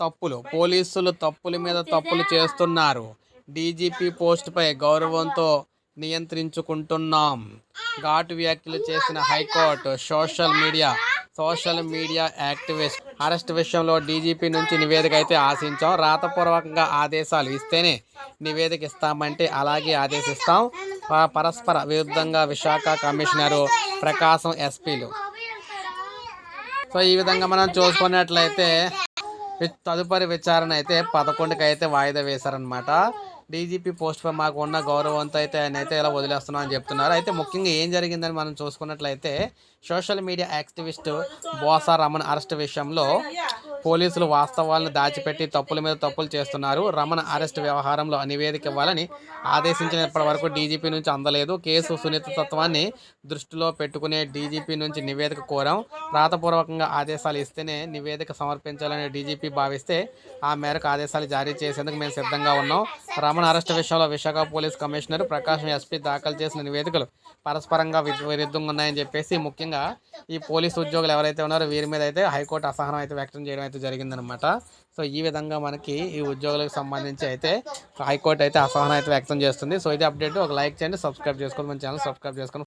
తప్పులు పోలీసులు తప్పుల మీద తప్పులు చేస్తున్నారు. డీజీపీ పోస్టుపై గౌరవంతో నియంత్రించుకుంటున్నాం. ఘాటు వ్యాఖ్యలు చేసిన high court social media social media activist arrest విషయంలో డీజీపీ నుంచి నివేదిక అయితే ఆశించాం. రాతపూర్వకంగా ఆదేశాలు ఇస్తేనే నివేదిక ఇస్తామంటే అలాగే ఆదేశిస్తాం. పరస్పర విరుద్ధంగా విశాఖ కమిషనరు ప్రకాశం ఎస్పీలు. సో ఈ విధంగా మనం చూసుకున్నట్లయితే తదుపరి విచారణ అయితే పదకొండుకి అయితే వాయిదా వేశారనమాట డీజీపీ పోస్ట్ పై మాకు ఉన్న గౌరవంతో అయితే ఆయన అయితే ఇలా వదిలేస్తున్నాం అని చెప్తున్నారు. అయితే ముఖ్యంగా ఏం జరిగిందని మనం చూసుకున్నట్లయితే social media activist Bosa Ramana arrest విషయంలో పోలీసులు వాస్తవాలను దాచిపెట్టి తప్పుల మీద తప్పులు చేస్తున్నారు. రమణ అరెస్ట్ వ్యవహారంలో నివేదిక ఇవ్వాలని ఆదేశించినప్పటి వరకు డీజీపీ నుంచి అందలేదు. కేసు సున్నితత్వాన్ని దృష్టిలో పెట్టుకునే డీజీపీ నుంచి నివేదిక కోరాం. రాతపూర్వకంగా ఆదేశాలు ఇస్తేనే నివేదిక సమర్పించాలని డీజీపీ భావిస్తే ఆ మేరకు ఆదేశాలు జారీ చేసేందుకు మేము సిద్ధంగా ఉన్నాం. రమణ అరెస్ట్ విషయంలో Visakha police commissioner Prakasam SP దాఖలు చేసిన నివేదికలు పరస్పరంగా వి- విరుద్ధంగా ఉన్నాయని చెప్పేసి ముఖ్యంగా ఈ పోలీస్ ఉద్యోగులు ఎవరైతే ఉన్నారో వీరి మీద అయితే హైకోర్టు అసహనం అయితే వ్యక్తం చేయడం అయితే జరిగిందనమాట సో ఈ విధంగా మనకి ఈ ఉద్యోగులకు సంబంధించి అయితే హైకోర్టు అయితే అసహనం అయితే వ్యక్తం చేస్తుంది. సో ఇది అప్డేట్. ఒక లైక్ చేయండి సబ్స్క్రైబ్ చేసుకోండి మన ఛానల్ సబ్స్క్రైబ్ చేసుకొని